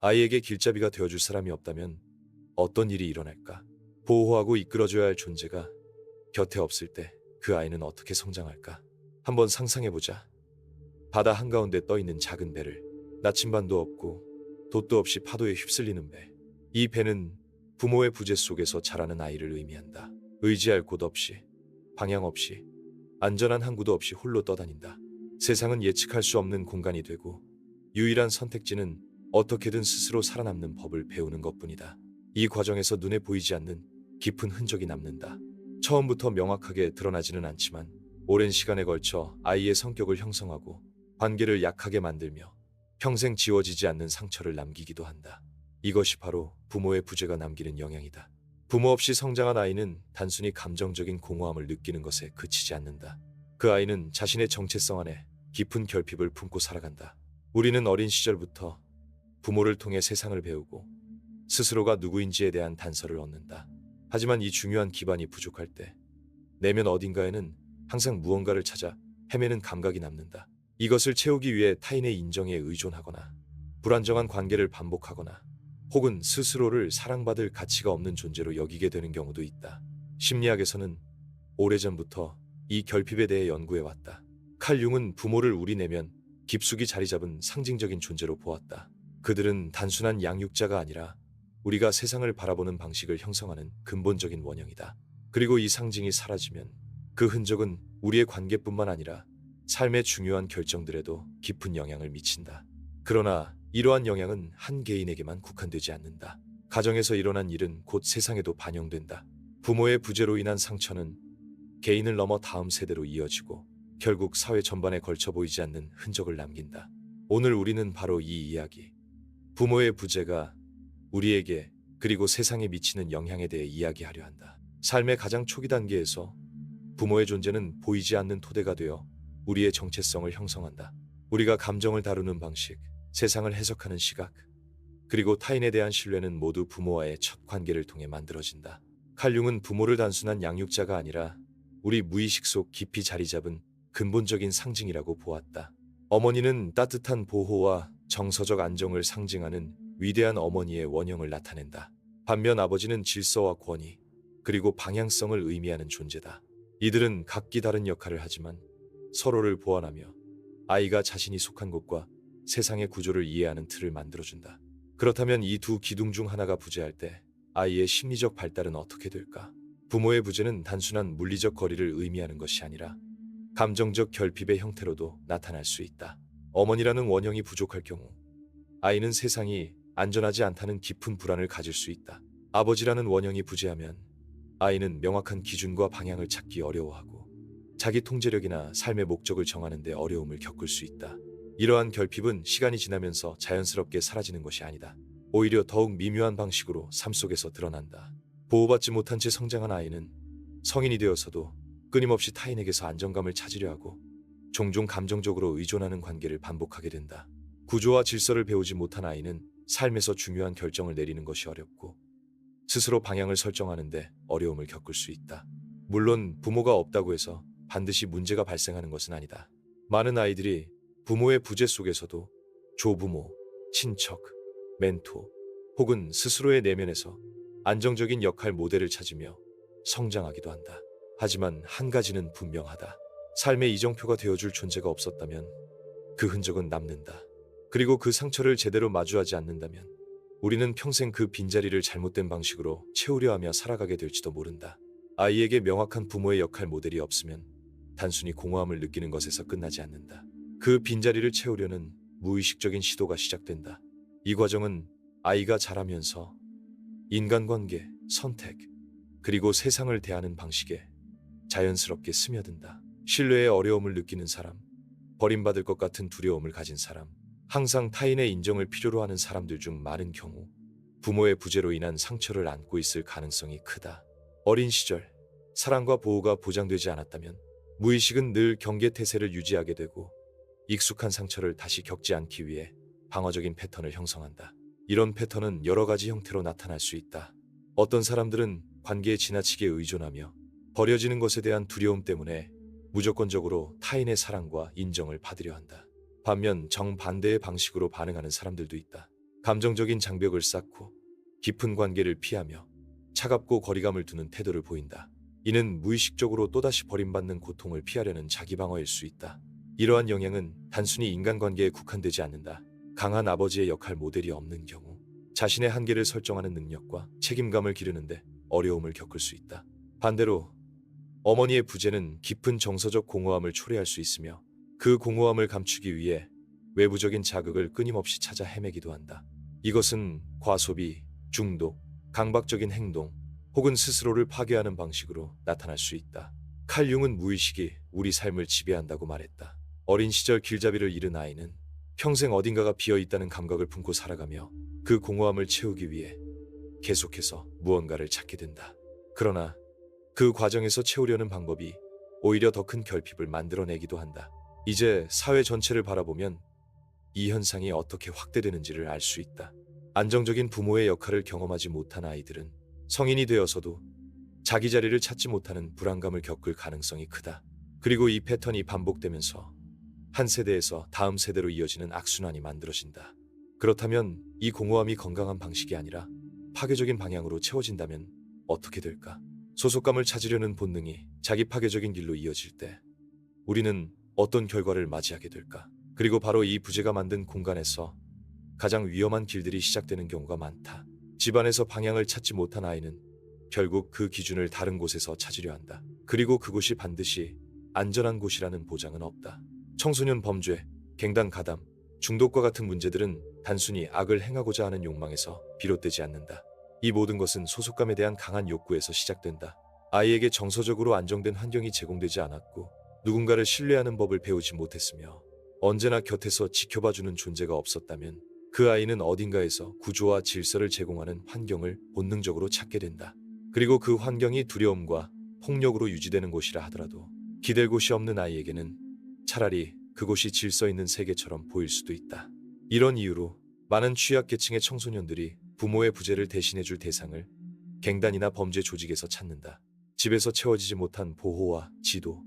아이에게 길잡이가 되어줄 사람이 없다면 어떤 일이 일어날까? 보호하고 이끌어줘야 할 존재가 곁에 없을 때 그 아이는 어떻게 성장할까? 한번 상상해보자. 바다 한가운데 떠있는 작은 배를 나침반도 없고 돛도 없이 파도에 휩쓸리는 배. 이 배는 부모의 부재 속에서 자라는 아이를 의미한다. 의지할 곳 없이, 방향 없이, 안전한 항구도 없이 홀로 떠다닌다. 세상은 예측할 수 없는 공간이 되고 유일한 선택지는 어떻게든 스스로 살아남는 법을 배우는 것뿐이다. 이 과정에서 눈에 보이지 않는 깊은 흔적이 남는다. 처음부터 명확하게 드러나지는 않지만 오랜 시간에 걸쳐 아이의 성격을 형성하고 관계를 약하게 만들며 평생 지워지지 않는 상처를 남기기도 한다. 이것이 바로 부모의 부재가 남기는 영향이다. 부모 없이 성장한 아이는 단순히 감정적인 공허함을 느끼는 것에 그치지 않는다. 그 아이는 자신의 정체성 안에 깊은 결핍을 품고 살아간다. 우리는 어린 시절부터 부모를 통해 세상을 배우고 스스로가 누구인지에 대한 단서를 얻는다. 하지만 이 중요한 기반이 부족할 때 내면 어딘가에는 항상 무언가를 찾아 헤매는 감각이 남는다. 이것을 채우기 위해 타인의 인정에 의존하거나 불안정한 관계를 반복하거나 혹은 스스로를 사랑받을 가치가 없는 존재로 여기게 되는 경우도 있다. 심리학에서는 오래전부터 이 결핍에 대해 연구해 왔다. 칼 융은 부모를 우리 내면 깊숙이 자리 잡은 상징적인 존재로 보았다. 그들은 단순한 양육자가 아니라 우리가 세상을 바라보는 방식을 형성하는 근본적인 원형이다. 그리고 이 상징이 사라지면 그 흔적은 우리의 관계뿐만 아니라 삶의 중요한 결정들에도 깊은 영향을 미친다. 그러나 이러한 영향은 한 개인에게만 국한되지 않는다. 가정에서 일어난 일은 곧 세상에도 반영된다. 부모의 부재로 인한 상처는 개인을 넘어 다음 세대로 이어지고 결국 사회 전반에 걸쳐 보이지 않는 흔적을 남긴다. 오늘 우리는 바로 이 이야기, 부모의 부재가 우리에게 그리고 세상에 미치는 영향에 대해 이야기하려 한다. 삶의 가장 초기 단계에서 부모의 존재는 보이지 않는 토대가 되어 우리의 정체성을 형성한다. 우리가 감정을 다루는 방식, 세상을 해석하는 시각, 그리고 타인에 대한 신뢰는 모두 부모와의 첫 관계를 통해 만들어진다. 칼융은 부모를 단순한 양육자가 아니라 우리 무의식 속 깊이 자리 잡은 근본적인 상징이라고 보았다. 어머니는 따뜻한 보호와 정서적 안정을 상징하는 위대한 어머니의 원형을 나타낸다. 반면 아버지는 질서와 권위, 그리고 방향성을 의미하는 존재다. 이들은 각기 다른 역할을 하지만 서로를 보완하며 아이가 자신이 속한 곳과 세상의 구조를 이해하는 틀을 만들어준다. 그렇다면 이 두 기둥 중 하나가 부재할 때 아이의 심리적 발달은 어떻게 될까? 부모의 부재는 단순한 물리적 거리를 의미하는 것이 아니라 감정적 결핍의 형태로도 나타날 수 있다. 어머니라는 원형이 부족할 경우 아이는 세상이 안전하지 않다는 깊은 불안을 가질 수 있다. 아버지라는 원형이 부재하면 아이는 명확한 기준과 방향을 찾기 어려워하고 자기 통제력이나 삶의 목적을 정하는 데 어려움을 겪을 수 있다. 이러한 결핍은 시간이 지나면서 자연스럽게 사라지는 것이 아니다. 오히려 더욱 미묘한 방식으로 삶 속에서 드러난다. 보호받지 못한 채 성장한 아이는 성인이 되어서도 끊임없이 타인에게서 안정감을 찾으려 하고 종종 감정적으로 의존하는 관계를 반복하게 된다. 구조와 질서를 배우지 못한 아이는 삶에서 중요한 결정을 내리는 것이 어렵고 스스로 방향을 설정하는데 어려움을 겪을 수 있다. 물론 부모가 없다고 해서 반드시 문제가 발생하는 것은 아니다. 많은 아이들이 부모의 부재 속에서도 조부모, 친척, 멘토 혹은 스스로의 내면에서 안정적인 역할 모델을 찾으며 성장하기도 한다. 하지만 한 가지는 분명하다. 삶의 이정표가 되어줄 존재가 없었다면 그 흔적은 남는다. 그리고 그 상처를 제대로 마주하지 않는다면 우리는 평생 그 빈자리를 잘못된 방식으로 채우려 하며 살아가게 될지도 모른다. 아이에게 명확한 부모의 역할 모델이 없으면 단순히 공허함을 느끼는 것에서 끝나지 않는다. 그 빈자리를 채우려는 무의식적인 시도가 시작된다. 이 과정은 아이가 자라면서 인간관계, 선택, 그리고 세상을 대하는 방식에 자연스럽게 스며든다. 신뢰의 어려움을 느끼는 사람, 버림받을 것 같은 두려움을 가진 사람, 항상 타인의 인정을 필요로 하는 사람들 중 많은 경우 부모의 부재로 인한 상처를 안고 있을 가능성이 크다. 어린 시절 사랑과 보호가 보장되지 않았다면 무의식은 늘 경계 태세를 유지하게 되고 익숙한 상처를 다시 겪지 않기 위해 방어적인 패턴을 형성한다. 이런 패턴은 여러 가지 형태로 나타날 수 있다. 어떤 사람들은 관계에 지나치게 의존하며 버려지는 것에 대한 두려움 때문에 무조건적으로 타인의 사랑과 인정을 받으려 한다. 반면 정반대의 방식으로 반응하는 사람들도 있다. 감정적인 장벽을 쌓고 깊은 관계를 피하며 차갑고 거리감을 두는 태도를 보인다. 이는 무의식적으로 또다시 버림받는 고통을 피하려는 자기 방어일 수 있다. 이러한 영향은 단순히 인간관계에 국한되지 않는다. 강한 아버지의 역할 모델이 없는 경우 자신의 한계를 설정하는 능력과 책임감을 기르는데 어려움을 겪을 수 있다. 반대로 어머니의 부재는 깊은 정서적 공허함을 초래할 수 있으며 그 공허함을 감추기 위해 외부적인 자극을 끊임없이 찾아 헤매기도 한다. 이것은 과소비, 중독, 강박적인 행동 혹은 스스로를 파괴하는 방식으로 나타날 수 있다. 칼 융은 무의식이 우리 삶을 지배한다고 말했다. 어린 시절 길잡이를 잃은 아이는 평생 어딘가가 비어 있다는 감각을 품고 살아가며 그 공허함을 채우기 위해 계속해서 무언가를 찾게 된다. 그러나 그 과정에서 채우려는 방법이 오히려 더 큰 결핍을 만들어내기도 한다. 이제 사회 전체를 바라보면 이 현상이 어떻게 확대되는지를 알 수 있다. 안정적인 부모의 역할을 경험하지 못한 아이들은 성인이 되어서도 자기 자리를 찾지 못하는 불안감을 겪을 가능성이 크다. 그리고 이 패턴이 반복되면서 한 세대에서 다음 세대로 이어지는 악순환이 만들어진다. 그렇다면 이 공허함이 건강한 방식이 아니라 파괴적인 방향으로 채워진다면 어떻게 될까? 소속감을 찾으려는 본능이 자기 파괴적인 길로 이어질 때 우리는 어떤 결과를 맞이하게 될까? 그리고 바로 이 부재가 만든 공간에서 가장 위험한 길들이 시작되는 경우가 많다. 집안에서 방향을 찾지 못한 아이는 결국 그 기준을 다른 곳에서 찾으려 한다. 그리고 그곳이 반드시 안전한 곳이라는 보장은 없다. 청소년 범죄, 갱단 가담, 중독과 같은 문제들은 단순히 악을 행하고자 하는 욕망에서 비롯되지 않는다. 이 모든 것은 소속감에 대한 강한 욕구에서 시작된다. 아이에게 정서적으로 안정된 환경이 제공되지 않았고 누군가를 신뢰하는 법을 배우지 못했으며 언제나 곁에서 지켜봐주는 존재가 없었다면 그 아이는 어딘가에서 구조와 질서를 제공하는 환경을 본능적으로 찾게 된다. 그리고 그 환경이 두려움과 폭력으로 유지되는 곳이라 하더라도 기댈 곳이 없는 아이에게는 차라리 그곳이 질서 있는 세계처럼 보일 수도 있다. 이런 이유로 많은 취약계층의 청소년들이 부모의 부재를 대신해 줄 대상을 갱단이나 범죄 조직에서 찾는다. 집에서 채워지지 못한 보호와 지도,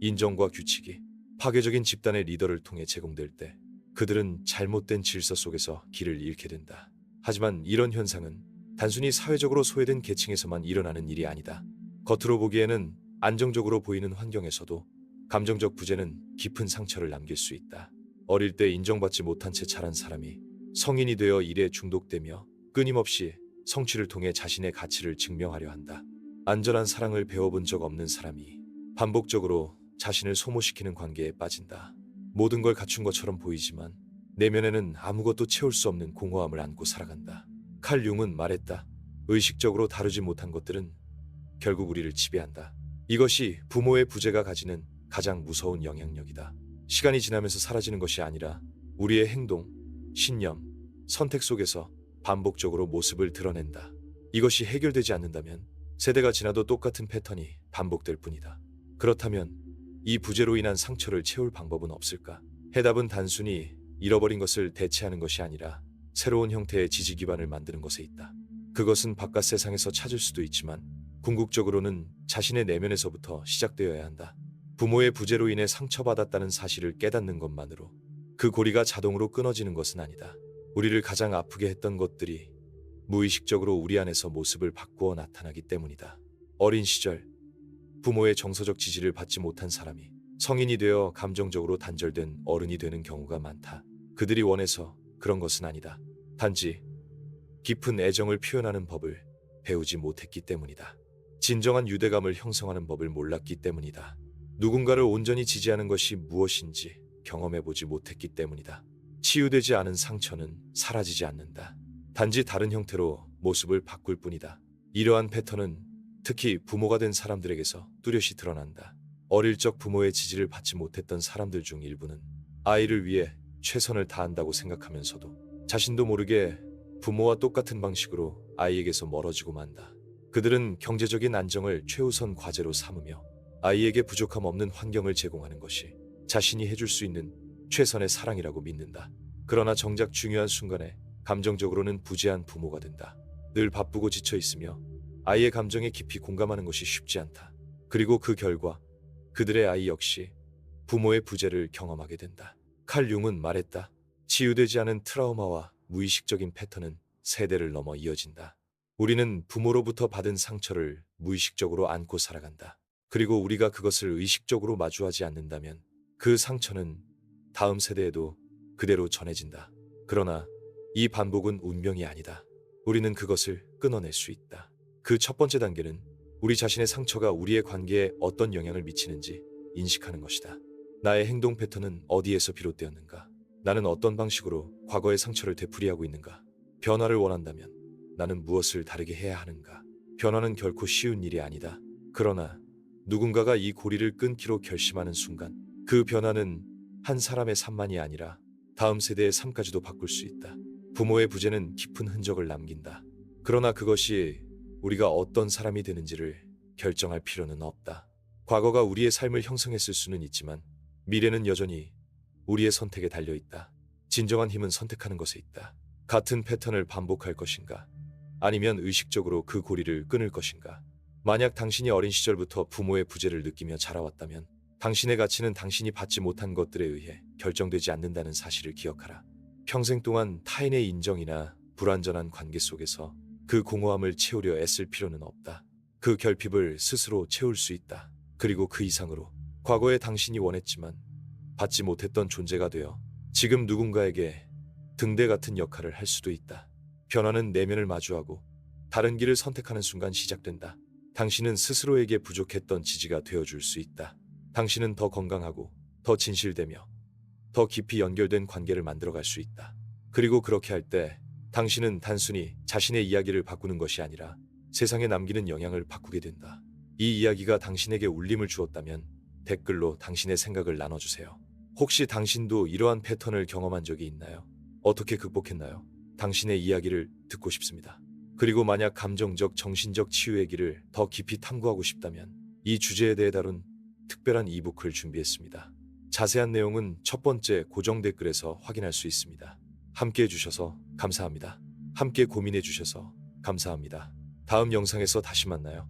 인정과 규칙이 파괴적인 집단의 리더를 통해 제공될 때 그들은 잘못된 질서 속에서 길을 잃게 된다. 하지만 이런 현상은 단순히 사회적으로 소외된 계층에서만 일어나는 일이 아니다. 겉으로 보기에는 안정적으로 보이는 환경에서도 감정적 부재는 깊은 상처를 남길 수 있다. 어릴 때 인정받지 못한 채 자란 사람이 성인이 되어 일에 중독되며 끊임없이 성취를 통해 자신의 가치를 증명하려 한다. 안전한 사랑을 배워본 적 없는 사람이 반복적으로 자신을 소모시키는 관계에 빠진다. 모든 걸 갖춘 것처럼 보이지만 내면에는 아무것도 채울 수 없는 공허함을 안고 살아간다. 칼 융은 말했다. 의식적으로 다루지 못한 것들은 결국 우리를 지배한다. 이것이 부모의 부재가 가지는 가장 무서운 영향력이다. 시간이 지나면서 사라지는 것이 아니라 우리의 행동, 신념, 선택 속에서 반복적으로 모습을 드러낸다. 이것이 해결되지 않는다면 세대가 지나도 똑같은 패턴이 반복될 뿐이다. 그렇다면 이 부재로 인한 상처를 채울 방법은 없을까? 해답은 단순히 잃어버린 것을 대체하는 것이 아니라 새로운 형태의 지지 기반을 만드는 것에 있다. 그것은 바깥 세상에서 찾을 수도 있지만 궁극적으로는 자신의 내면에서부터 시작되어야 한다. 부모의 부재로 인해 상처받았다는 사실을 깨닫는 것만으로 그 고리가 자동으로 끊어지는 것은 아니다. 우리를 가장 아프게 했던 것들이 무의식적으로 우리 안에서 모습을 바꾸어 나타나기 때문이다. 어린 시절 부모의 정서적 지지를 받지 못한 사람이 성인이 되어 감정적으로 단절된 어른이 되는 경우가 많다. 그들이 원해서 그런 것은 아니다. 단지 깊은 애정을 표현하는 법을 배우지 못했기 때문이다. 진정한 유대감을 형성하는 법을 몰랐기 때문이다. 누군가를 온전히 지지하는 것이 무엇인지 경험해보지 못했기 때문이다. 치유되지 않은 상처는 사라지지 않는다. 단지 다른 형태로 모습을 바꿀 뿐이다. 이러한 패턴은 특히 부모가 된 사람들에게서 뚜렷이 드러난다. 어릴 적 부모의 지지를 받지 못했던 사람들 중 일부는 아이를 위해 최선을 다한다고 생각하면서도 자신도 모르게 부모와 똑같은 방식으로 아이에게서 멀어지고 만다. 그들은 경제적인 안정을 최우선 과제로 삼으며 아이에게 부족함 없는 환경을 제공하는 것이 자신이 해줄 수 있는 최선의 사랑이라고 믿는다. 그러나 정작 중요한 순간에 감정적으로는 부재한 부모가 된다. 늘 바쁘고 지쳐 있으며 아이의 감정에 깊이 공감하는 것이 쉽지 않다. 그리고 그 결과 그들의 아이 역시 부모의 부재를 경험하게 된다. 칼 융은 말했다. 치유되지 않은 트라우마와 무의식적인 패턴은 세대를 넘어 이어진다. 우리는 부모로부터 받은 상처를 무의식적으로 안고 살아간다. 그리고 우리가 그것을 의식적으로 마주하지 않는다면 그 상처는 다음 세대에도 그대로 전해진다. 그러나 이 반복은 운명이 아니다. 우리는 그것을 끊어낼 수 있다. 그 첫 번째 단계는 우리 자신의 상처가 우리의 관계에 어떤 영향을 미치는지 인식하는 것이다. 나의 행동 패턴은 어디에서 비롯되었는가? 나는 어떤 방식으로 과거의 상처를 되풀이하고 있는가? 변화를 원한다면 나는 무엇을 다르게 해야 하는가? 변화는 결코 쉬운 일이 아니다. 그러나 누군가가 이 고리를 끊기로 결심하는 순간 그 변화는 한 사람의 삶만이 아니라 다음 세대의 삶까지도 바꿀 수 있다. 부모의 부재는 깊은 흔적을 남긴다. 그러나 그것이 우리가 어떤 사람이 되는지를 결정할 필요는 없다. 과거가 우리의 삶을 형성했을 수는 있지만 미래는 여전히 우리의 선택에 달려 있다. 진정한 힘은 선택하는 것에 있다. 같은 패턴을 반복할 것인가? 아니면 의식적으로 그 고리를 끊을 것인가? 만약 당신이 어린 시절부터 부모의 부재를 느끼며 자라왔다면 당신의 가치는 당신이 받지 못한 것들에 의해 결정되지 않는다는 사실을 기억하라. 평생 동안 타인의 인정이나 불완전한 관계 속에서 그 공허함을 채우려 애쓸 필요는 없다. 그 결핍을 스스로 채울 수 있다. 그리고 그 이상으로 과거에 당신이 원했지만 받지 못했던 존재가 되어 지금 누군가에게 등대 같은 역할을 할 수도 있다. 변화는 내면을 마주하고 다른 길을 선택하는 순간 시작된다. 당신은 스스로에게 부족했던 지지가 되어줄 수 있다. 당신은 더 건강하고 더 진실되며 더 깊이 연결된 관계를 만들어갈 수 있다. 그리고 그렇게 할 때 당신은 단순히 자신의 이야기를 바꾸는 것이 아니라 세상에 남기는 영향을 바꾸게 된다. 이 이야기가 당신에게 울림을 주었다면 댓글로 당신의 생각을 나눠주세요. 혹시 당신도 이러한 패턴을 경험한 적이 있나요? 어떻게 극복했나요? 당신의 이야기를 듣고 싶습니다. 그리고 만약 감정적, 정신적 치유의 길을 더 깊이 탐구하고 싶다면 이 주제에 대해 다룬 특별한 이북을 준비했습니다. 자세한 내용은 첫 번째 고정 댓글에서 확인할 수 있습니다. 함께 해주셔서 감사합니다. 함께 고민해 주셔서 감사합니다. 다음 영상에서 다시 만나요.